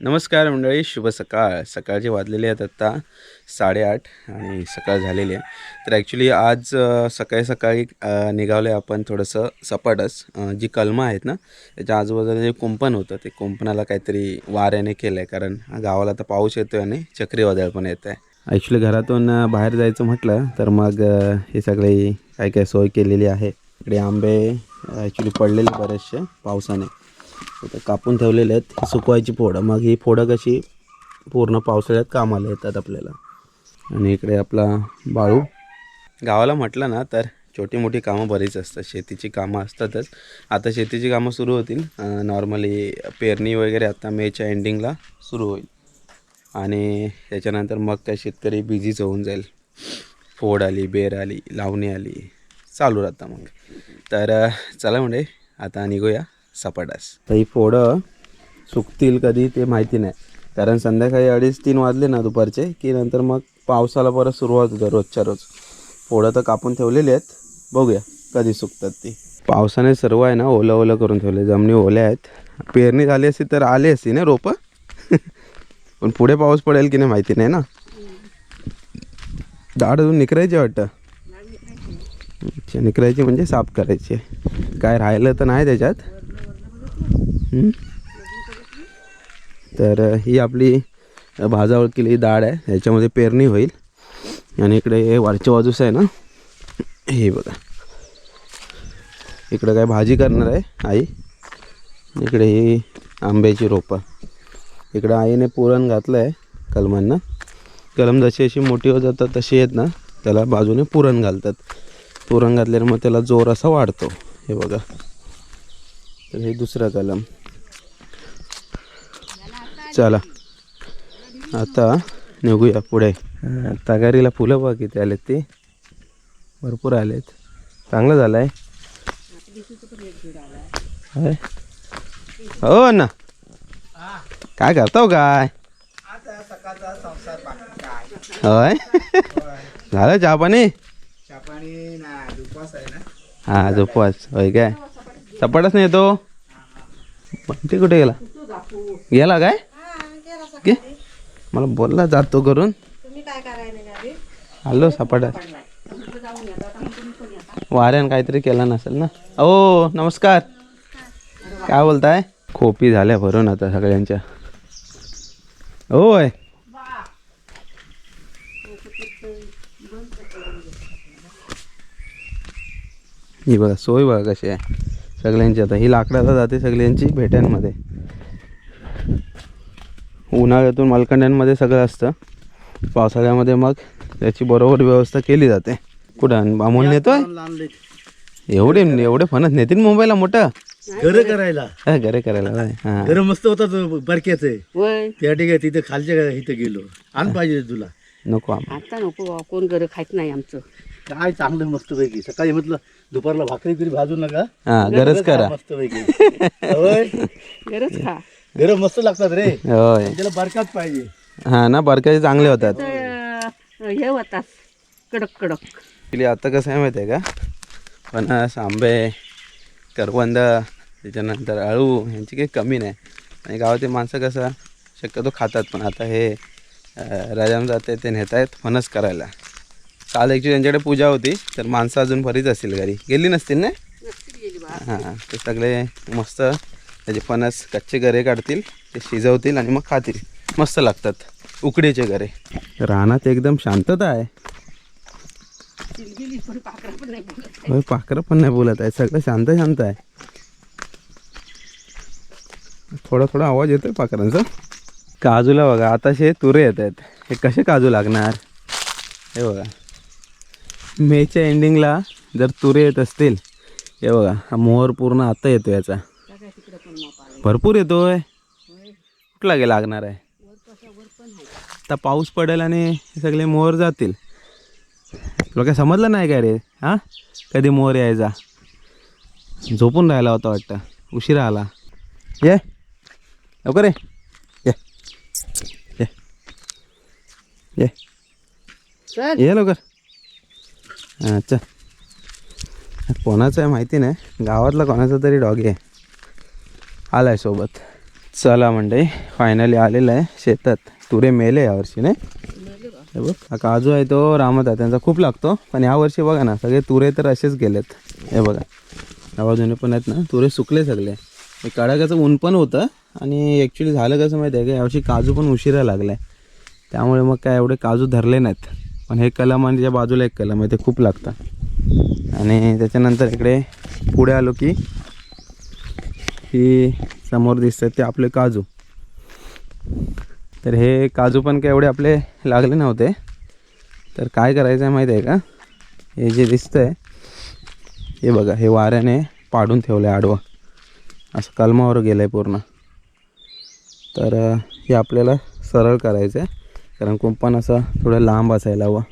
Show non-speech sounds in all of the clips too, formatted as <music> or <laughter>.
नमस्कार मंडळी शुभ सकाळ. सकाळचे वाजलेले आहेत आत्ता साडेआठ आणि सकाळ झालेली आहे. तर ॲक्च्युली आज सकाळी सकाळी अ, निघालो आहे आपण थोडंसं सपाटच. जी कलमं आहेत ना त्याच्या आजूबाजूला जे कुंपण होतं ते कुंपणाला काहीतरी वाऱ्याने केलं आहे कारण गावाला तर पाऊस येतो आहे आणि चक्रीवादळ पण येत आहे ॲक्च्युली घरातून बाहेर जायचं म्हटलं तर मग हे सगळी काय काय सोय केलेली आहे. इकडे आंबे ॲक्च्युली पडलेले बरेचसे पावसाने. तर कापून ठेवलेले आहेत. ही सुकवायची फोडं. मग ही फोडं कशी पूर्ण पावसाळ्यात कामाला येतात आपल्याला. आणि इकडे आपला बाळू. गावाला म्हटलं ना तर छोटी मोठी कामं बरीच असतात. शेतीची कामं असतातच. आता शेतीची कामं सुरू होतील. नॉर्मली पेरणी वगैरे आता मेच्या एंडिंगला सुरू होईल. आणि त्याच्यानंतर मग काय शेतकरी बिझीच होऊन जाईल. फोड आली बेर आली लावणी आली. चालू राहता मग. तर चला म्हणजे आता निघूया. सपाटास तर ही फोडं सुकतील कधी ते माहिती नाही. कारण संध्याकाळी अडीच तीन वाजले ना दुपारचे की नंतर मग पावसाला परत सुरुवात होतं रोजच्या रोज. फोडं तर कापून ठेवलेली आहेत. बघूया कधी सुकतात ती. पावसाने सर्व आहे ना ओलं ओलं करून ठेवले. जमिनी ओल्या आहेत. पेरणी झाली असती तर आली असती ना रोपं? <laughs> पण पुढे पाऊस पडेल की नाही माहिती नाही ना? दाढ अजून निकरायची वाटतं? अच्छा निकरायची म्हणजे साफ करायची काय राहिलं तर नाही त्याच्यात. तर ही आपली भाजावळ केलेली डाळ आहे. ह्याच्यामध्ये पेरणी होईल. आणि इकडे हे वरच्या बाजूस आहे ना हे बघा. इकडं काय भाजी करणार आहे आई. इकडे ही आंब्याची रोपं. इकडं आईने पुरण घातलं आहे कलमांना. कलम जशी अशी मोठी होत जातात तशी आहेत ना त्याला बाजूने पुरण घालतात. पुरण घातल्यावर मग त्याला जोर असा वाढतो. हे बघा. तर हे दुसरं कलम. चला. आता निघूया पुढे. तगारीला फुलं बघ किती आलेत ते. भरपूर आलेत. चांगलं झालं आहे हो ना काय करतो काय? होय. झालं चहा पाणी? हा झोपवास होय काय? सपाटच नाही येतो बंटी कुठे गेला? गेला काय? गे. मला बोलला जातो करून आलो सपाटा वाऱ्यान काहीतरी केलं नसेल ना? ओ नमस्कार. काय बोलताय? खोपी झाल्या भरून आता सगळ्यांच्या. होय. ही बघा सोय बघा कशी आहे. सगळ्यांची. आता ही लाकडाला जाते सगळ्यांची भेट्यांमध्ये. उन्हाळ्यातून मालकंड्यांमध्ये सगळं असतं. पावसाळ्यामध्ये मग त्याची बरोबर व्यवस्था केली जाते. कुठं? अमोल नेतोय? एवढे एवढे फणस नेतील मुंबईला मोठं? घर करायला. हा, घरे करायला. हा. घर मस्त होतात बरक्याचे वय त्या ठिकाणी तिथे खालच्या इथे गेलो. आण पाहिजे तुला. नको आता नको कोण घर खायच नाही आमचं. काय चांगलं मस्त पैकी. सकाळी म्हटलं दुपारला भाकरी तरी भाजू नका. हा गरज करा. मस्त पैकी. होय? गरज खा. घर मस्त लागतात रे. होय. त्याला बरकाच पाहिजे. हा ना बरकाचे चांगले होतात. तर हे होतात. कडक कडक. आता कसं आहे माहिती आहे का? फणस आंबे करवंद त्याच्यानंतर अळू ह्यांची काही कमी नाही. आणि गावातील माणसं कसं शक्यतो खातात पण. आता हे अं, राजाम जाते ते नेत आहेत फणस करायला. काल ॲक्च्युली त्यांच्याकडे पूजा होती तर माणसं अजून बरीच असतील घरी. गेली नसतील ना? हां ते सगळे मस्त त्याचे फणस कच्चे गरे काढतील ते शिजवतील आणि मग खातील. मस्त लागतात उकडीचे गरे. रानात एकदम शांतता आहे. पाखरं पण नाही बोलत आहे सगळं शांत शांत आहे. थोडा थोडा आवाज येतोय पाखरांचा. काजूला बघा आताशे तुरे येत आहेत. हे कसे काजू लागणार? हे बघा. मेच्या एंडिंगला जर तुरे येत असतील हे बघा हा मोहर पूर्ण आता येतो याचा. भरपूर येतोय कुठला गे लागणार आहे? आता पाऊस पडेल आणि सगळे मोहर जातील. तुला काय समजलं नाही काय रे? हां? कधी मोर यायचा? झोपून राहिला होता वाटतं. उशिरा आला. ये. लवकर ये. ये. ये. ये लवकर. अच्छा. कोणाचं आहे माहिती नाही. गावातला कोणाचा तरी डॉगी आहे. आला आहे सोबत. चला मंडई फायनली आलेलं आहे शेतात. तुरे मेले यावर्षी नाही? हे बघ हा काजू आहे तो रामत आहे त्यांचा खूप लागतो. पण यावर्षी बघा ना सगळे तुरे तर असेच गेलेत. हे बघा. आवाजूने पण आहेत ना तुरे सुकले सगळे. हे कडाक्याचं ऊन पण होतं आणि ॲक्च्युली झालं कसं माहिती आहे का यावर्षी काजू पण उशिरा लागला आहे त्यामुळे मग काय एवढे काजू धरले नाहीत. पण हे कलम आणि त्याच्या बाजूला एक कलम आहे ते खूप लागतं आणि त्याच्यानंतर इकडे पुढे आलो की ही समोर दिसतात ते आपले काजू. तर हे काजू पण काय एवढे आपले लागले नव्हते. तर काय करायचं आहे माहीत आहे का? हे जे दिसतं आहे हे बघा हे वाऱ्याने पाडून ठेवलं आहे आडवं. असं कलमावर गेलं आहे पूर्ण. तर हे आपल्याला सरळ करायचं आहे कारण कुंपण असं थोडं लांब असायला हवं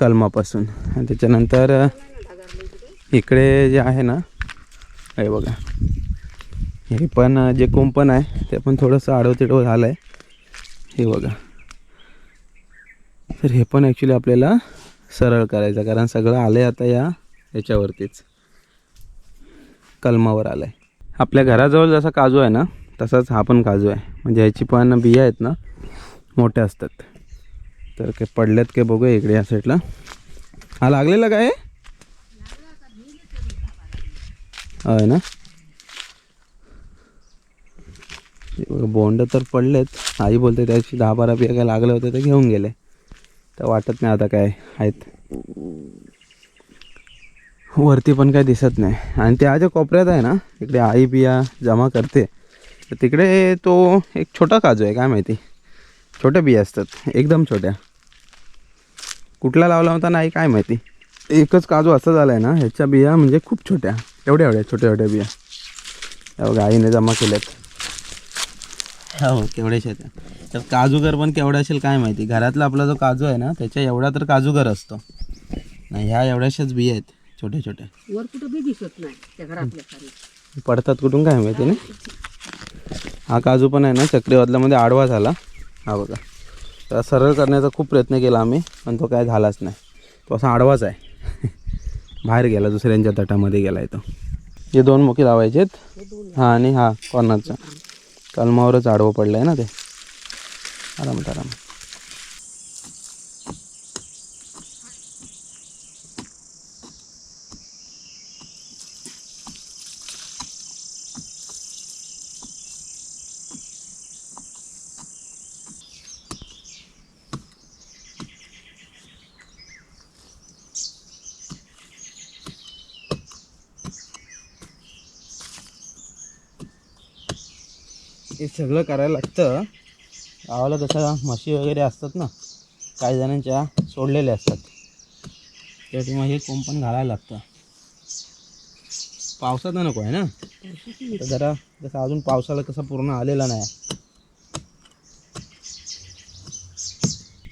कलमापासून. आणि त्याच्यानंतर इकडे जे आहे ना हे बघा. हे पण जे कुंपण आहे ते पण थोडंसं आडवतिडव झालं आहे हे बघा. तर हे पण ॲक्च्युली आपल्याला सरळ करायचं कारण सगळं आलं आहे आता या याच्यावरतीच. कलमावर आलं आहे आपल्या घराजवळ जसा काजू आहे ना तसाच हा पण काजू आहे. म्हणजे ह्याची पण बिया आहेत ना मोठ्या असतात. तर काय पडल्यात काय बघूया इकडे या साईडला हा लागलेला काय? आहे ना? बोंड तर पडलेत. आई बोलते त्याची दहा बारा बिया काय लागले होते ते घेऊन गेले. तर वाटत नाही आता काय आहेत. वरती पण काय दिसत नाही. आणि त्या ज्या कोपऱ्यात आहे ना इकडे आई बिया जमा करते. तर तिकडे तो एक छोटा काजू आहे काय माहिती? छोट्या बिया असतात. एकदम छोट्या. कुठला लावला होता नाही काय माहिती? एकच काजू असं झाला आहे ना ह्याच्या बिया म्हणजे खूप छोट्या. एवढ्या एवढ्या छोट्या छोट्या बिया. या बघा आईने जमा केल्यात. हो केवढ्याशा त्या तर काजूगर पण केवढा असेल काय माहिती. घरातला आपला जो काजू आहे ना त्याच्या एवढा तर काजूगर असतो. नाही ह्या एवढ्याशाच बिया आहेत छोट्या छोट्या. वर कुठं बी दिसत नाही त्या घरातल्या पडतात कुठून काय माहिती ना हा काजू पण आहे ना चक्रीवादलामध्ये आडवा झाला. हा बघा. तर सरळ करण्याचा खूप प्रयत्न केला आम्ही पण तो काय झालाच नाही. तो असा आडवाच आहे. <laughs> बाहेर गेला दुसऱ्यांच्या तटामध्ये गेला आहे तो. हे दोन मुखी लावायचे आहेत. आणि हा कॉर्नरचा कलमावरच आडवं पडलं आहे ना ते. आरामात आरामात. सगळं करायला लागतं. गावाला तसं म्हशी वगैरे असतात ना काही जणांच्या सोडलेल्या असतात. त्यासाठी मग हे कोंपण घालायला लागतं. पावसात नको आहे ना? तर जरा जसं अजून पावसाला कसं पूर्ण आलेला नाही.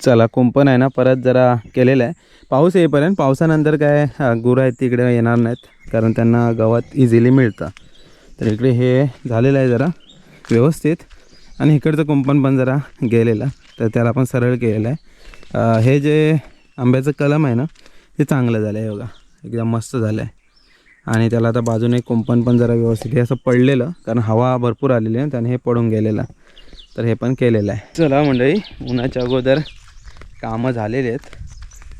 चला कुंपण आहे ना परत जरा केलेलं आहे. पाऊस येईपर्यंत पावसानंतर काय गुरं आहेत तिकडे येणार नाहीत कारण त्यांना गवत इझिली मिळतं. तर इकडे हे झालेलं आहे जरा. व्यवस्थित. आणि इकडचं कुंपण पण जरा गेलेलं तर त्याला पण सरळ केलेलं आहे. हे जे आंब्याचं कलम आहे ना ते चांगलं झालं आहे बघा. एकदम मस्त झालं आहे आणि त्याला आता बाजूने कुंपण पण जरा व्यवस्थित हे असं पडलेलं कारण हवा भरपूर आलेली आहे त्याने हे पडून गेलेलं. तर हे पण केलेलं आहे. चला मंडळी उन्हाच्या अगोदर कामं झालेली आहेत.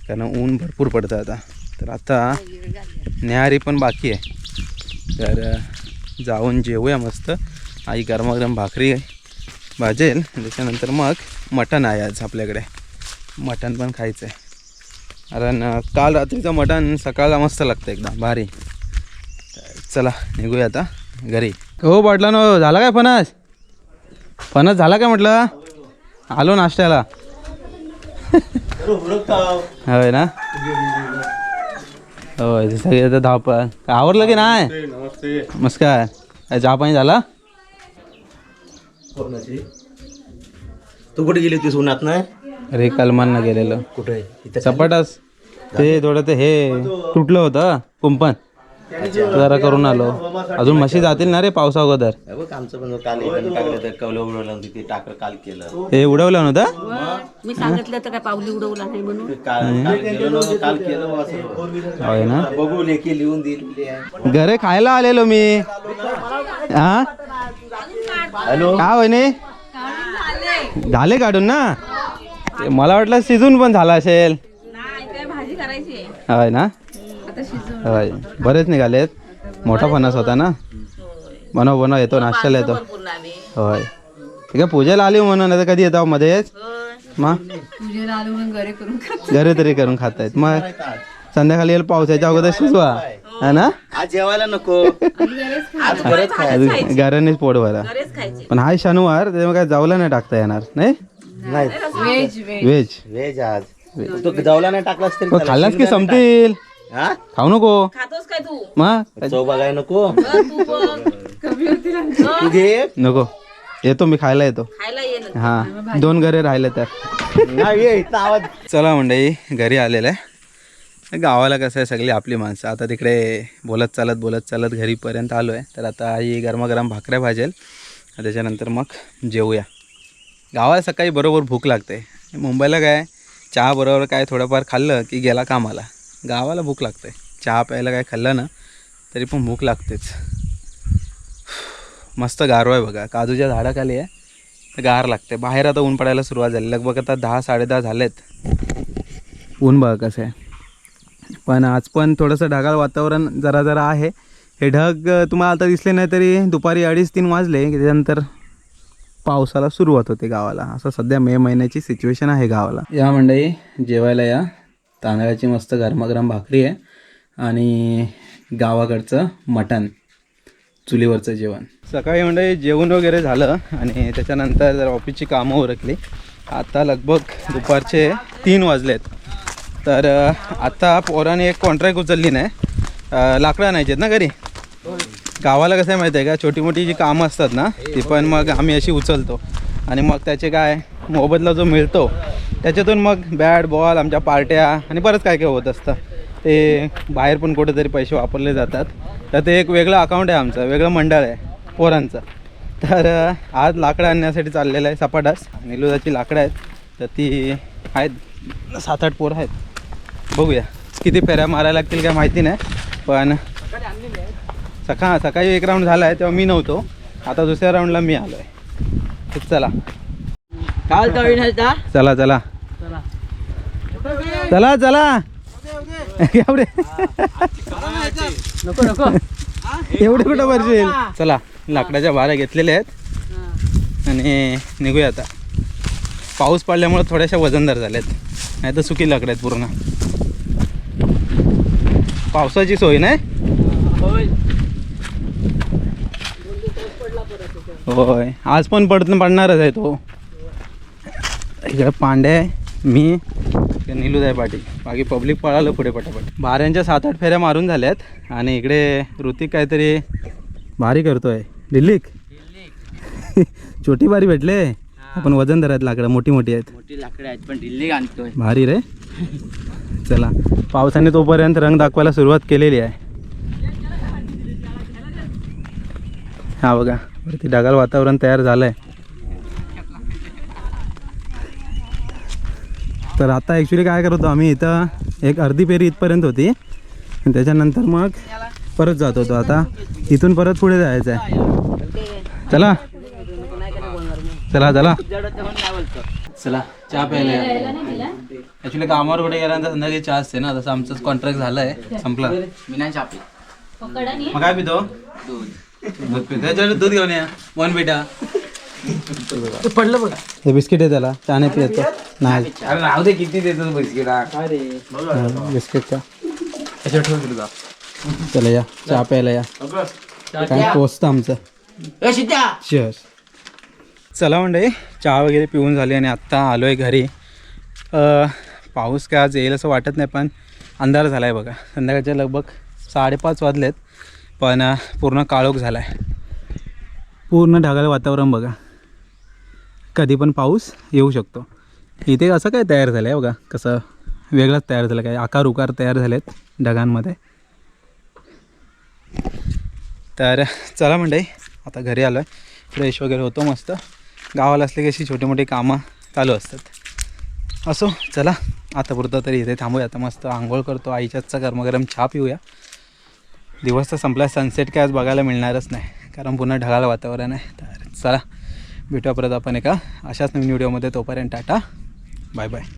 कारण ऊन भरपूर पडतं आता. तर आता न्याहारी पण बाकी आहे. तर जाऊन जेवूया मस्त. आई गरमागरम भाकरी भाजेल. त्याच्यानंतर मग मटण आहे आज आपल्याकडे. मटण पण खायचं आहे. कारण काल रात्रीचं मटण सकाळला मस्त लागतं एकदम भारी. चला निघूया आता घरी. हो पाटला नो झाला काय फणस? फणस झाला काय म्हटलं? आलो नाश्त्याला. होय ना? होय सगळे आता धावपळ. काय आवरलं की नाही? नमस्कार चहा पाणी झाला? तू कुठे गेली होतीस उन्हात नाही अरे कलमांना गेलेलं. कुठे? इथं सपाटास. ते थोडं ते हे तुटलं होतं कुंपण. जरा करून आलो. अजून म्हशी जातील ना रे पावसा अगोदर? हे बघ आमचं पण काल एकाने टाकलं तर कवलं उडवलं तिथे टाकर काल केलं. हे उडवलं नव्हतं? मी सांगितलं तर काय पावली उडवला नाही म्हणून? काल काल होय ना? बघू लेखी लिहून दिलेली आहे. घरे खायला आलेलो मी. हा? हॅलो? का वहिनी? झाले काढून ना? ते मला वाटलं शिजून पण झाला असेल. होय ना? होय. बरेच निघालेत. मोठा फणस होता ना? बनव बनव येतो नाश्त्याला येतो. होय. ठीक आहे पूजेला आली म्हणून नाही तर कधी येतो मध्येच? मग घरी तरी करून खातायत. मग संध्याकाळी येईल पावसाच्या अगोदर शिजवा. है ना? आज जेवायला नको. आज परत खायचं. घरानेच पोट भरा. पण हा शनिवार त्यामुळे काय जावला नाही टाकता येणार नाही? नाही. व्हेज व्हेज आज. तो जावला नाही टाकलास तरी चालेल. खाल्लास की संपतील? हा? खाऊ नको. खातोस काय तू? मग चव बघाय नको. तू बघ. तू घे. नको. येतो मी खायला येतो. खायला ये ना. हा. दोन घरे राहिले तर. नाही ये इथं आवाज. चला मंडळी घरी आलेलं आहे. गावाला कसं आहे सगळी आपली माणसं. आता तिकडे बोलत चालत बोलत चालत घरीपर्यंत आलो आहे तर आता आई गरमागरम भाकऱ्या भाजेल. त्याच्यानंतर मग जेवूया. गावाला सकाळी बरोबर भूक लागते. मुंबईला काय चहा बरोबर काय थोडंफार खाल्लं की गेला कामाला. गावाला भूक लागते. चहा प्यायला काय खाल्लं ना तरी पण भूक लागतेच. मस्त गारवा आहे बघा. काजूच्या झाडाखाली आहे. तर गार लागते. बाहेर आता ऊन पडायला सुरुवात झाली. लगभग आता दहा साडेदहा झालेत. ऊन बघा कसं आहे. पण आज पण थोडंसं ढगाळ वातावरण जरा जरा आहे. हे ढग तुम्हाला आता दिसले नाही तरी दुपारी अडीच तीन वाजले. की त्याच्यानंतर पावसाला सुरुवात होते गावाला. असं सध्या मे महिन्याची सिच्युएशन आहे गावाला. या मंडळी जेवायला या. तांदळाची मस्त गरमागरम भाकरी आहे. आणि गावाकडचं मटण चुलीवरचं जेवण. सकाळी म्हणजे जेवण वगैरे झालं आणि त्याच्यानंतर जर ऑफिसची कामं उरकली. आता लगभग दुपारचे तीन वाजलेत. तर आता पोराने एक कॉन्ट्रॅक्ट उचलली नाही. लाकडं नाही आहेत ना घरी? गावाला कसं आहे माहिती आहे का? छोटी मोठी जी कामं असतात ना ती पण मग आम्ही अशी उचलतो. आणि मग त्याचे काय मोबदला जो मिळतो त्याच्यातून मग बॅट बॉल आमच्या पार्ट्या आणि बरंच काय काय होत असतं. ते बाहेर पण कुठेतरी पैसे वापरले जातात. तर ते एक वेगळं अकाउंट आहे आमचं वेगळं मंडळ आहे पोरांचं. तर आज लाकडं आणण्यासाठी चाललेलं आहे सपाटास. निलुदाची लाकडं आहेत. तर ती आहेत सात आठ पोरं आहेत. बघूया. किती फेऱ्या मारायला लागतील काय माहिती नाही पण सकाळ सकाळी एक राऊंड झाला आहे तेव्हा मी नव्हतो. आता दुसऱ्या राऊंडला मी आलो आहे चला. चला चला. चला चला. एवढे. नको नको. एवढे कुठं भरशील चला लाकडाच्या भाऱ्या घेतलेल्या आहेत. आणि निघूया आता. पाऊस पडल्यामुळे थोड्याशा वजनदार झाल्यात नाही तर सुकी लाकडं आहेत पूर्ण. पावसाची सोय नाही? होय. आज पण पडत पडणारच आहे तो. इकडे पांड्या आहे मी निलूद आहे पाटील. बाकी पब्लिक पळालं पुढे पटापट. बाऱ्यांच्या सात आठ फेऱ्या मारून झाल्यात आणि इकडे ऋतिक काहीतरी भारी करतोय. दिल्लीक? <laughs> छोटी बारी भेटले? आपण वजन आहेत लाकडं मोठी मोठी आहेत. मोठी लाकडं आहेत पण दिल्ली आणतोय. भारी रे. चला पावसाने तोपर्यंत रंग दाखवायला सुरुवात केलेली आहे. हा बघा वरती ढगाळ वातावरण तयार झालं आहे तर आता ॲक्च्युली काय करतो आम्ही इथं एक अर्धी पेरी इथपर्यंत होती. त्याच्यानंतर मग परत जात होतो आता. इथून परत पुढे जायचं आहे चला. चला चला. चला चहा प्यायला ॲक्च्युली कामावर कुठे गेल्यानंतर संध्याकाळी चहा असते ना तसं आमचं कॉन्ट्रॅक्ट झालं आहे संपला मी नाही. छापी मग काय पितो? दूध. दूध पितो. त्याच्यावर दूध घेऊन या. वन बेटा पडलं बघा. हे बिस्किट आहे त्याला. चहा नाही पितो. नाही. अरे राहू दे किती देतो बिस्किटा? काय रे? बिस्किटचा त्याच्यावर ठेव तुझा चला या. चहा प्यायला या. काय पोचतं आमचं. चेअर्स चला म्हणजे चहा वगैरे पिऊन झाली आणि आत्ता आलो आहे घरी. अ, पाऊस काय आज येईल असं वाटत नाही पण अंधार झाला आहे बघा. संध्याकाळचे लगभग साडेपाच वाजलेत पण पूर्ण काळोख झाला आहे पूर्ण ढगाळ वातावरण बघा. कधी पण पाऊस येऊ शकतो. इथे असं काय तयार झालं आहे बघा कसं वेगळंच तयार झालं काय आकार उकार तयार झालेत ढगांमध्ये. तर चला मंडळी आता घरी आलो आहे फ्रेश वगैरे होतो मस्त. गावाला असले की अशी छोटी मोठी कामं चालू असतात. असो चला. आता पुरतं तरी इथे थांबूया. आता मस्त आंघोळ करतो. आईच्याचा गरमागरम चहा पिऊया. दिवस तर संपला. सनसेट काय आज बघायला मिळणारच नाही. कारण पुन्हा ढगाळ वातावरण आहे. तर चला भेटूया परत आपण एका अशाच नवीन व्हिडिओमध्ये तोपर्यंत टाटा. Bye bye